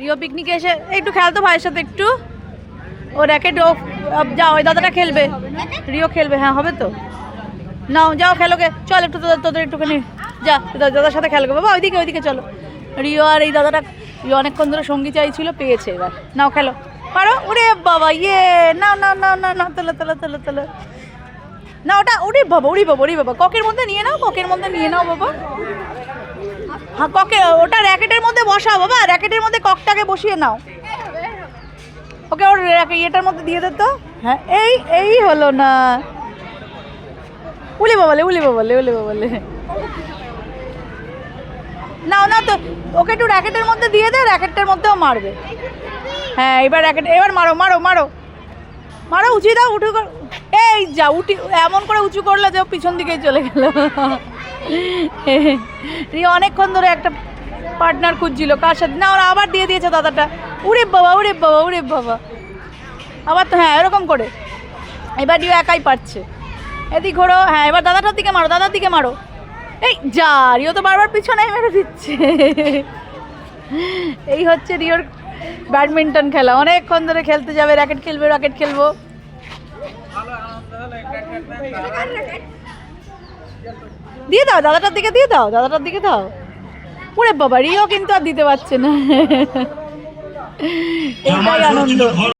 Rio পিকনিকে এসে, একটু খেল তো ভাইয়ের সাথে একটু। ও র্যাকেট ও যাও ওই দাদাটা খেলবে। রিও খেলবে হ্যাঁ হবে তো। নাও, যাও খেলোগে চল একটু তোদের তোদের একটুখানি। যা দাদার সাথে খেলবে বাবা, ওইদিকে ওইদিকে চলো। রিও আর এই দাদাটা, রিও অনেকক্ষণ ধরে সঙ্গী চাইছিল, পেয়েছে এবার। নাও, খেলো। পারো? ওরে বাবা ইয়ে! না না না না না তোলো তোলো তোলো তোলো। না ওটা, ওরে বাবা ওরে বাবা ওরে বাবা। ককের মধ্যে নিয়ে নাও ককের মধ্যে নিয়ে নাও, বাবা। হ্যাঁ ককে, ওটা র্যাকেটের মধ্যে বসাও বাবা, র্যাকেটের মধ্যে ককটাকে বসিয়ে নাও। ওকে, ওর ইয়েটার মধ্যে দিয়ে দে তো। হ্যাঁ এই এই হলো না। উলি বাবালে উলি বাবালে উলি বাবালে। নাও না তো, ওকে একটু র্যাকেটের মধ্যে দিয়ে দে, র্যাকেটটার মধ্যেও মারবে। হ্যাঁ এবার র্যাকেট এবার মারো মারো মারো। মারো উঁচু দাও, উঠু এই যা, উঠি এমন করে উঁচু করলে যে পিছন দিকেই চলে গেল। রিয়া অনেকক্ষণ ধরে একটা পার্টনার খুঁজছিল কার সাথে? না ওরা আবার দিয়ে দিয়েছে দাদাটা। উরে বাবা উরে বাবা উরে বাবা। আবার তো হ্যাঁ এরকম করে। এবার রিও একাই পারছে। এদিক ঘোরো হ্যাঁ এবার দাদাটার দিকে মারো দাদার দিকে মারো। এই যা রিও তো বারবার পিছনে মেরে দিচ্ছে। এই হচ্ছে রিওর ব্যাডমিন্টন খেলা। অনেকক্ষণ ধরে খেলতে যাবে র্যাকেট খেলবে র্যাকেট খেলব। দিয়ে দাও দাদাটার দিকে দিয়ে দাও দাদাটার দিকে দাও। ওরে বাবা রিও কিন্তু আর দিতে পারছে না। এটাই আনন্দ।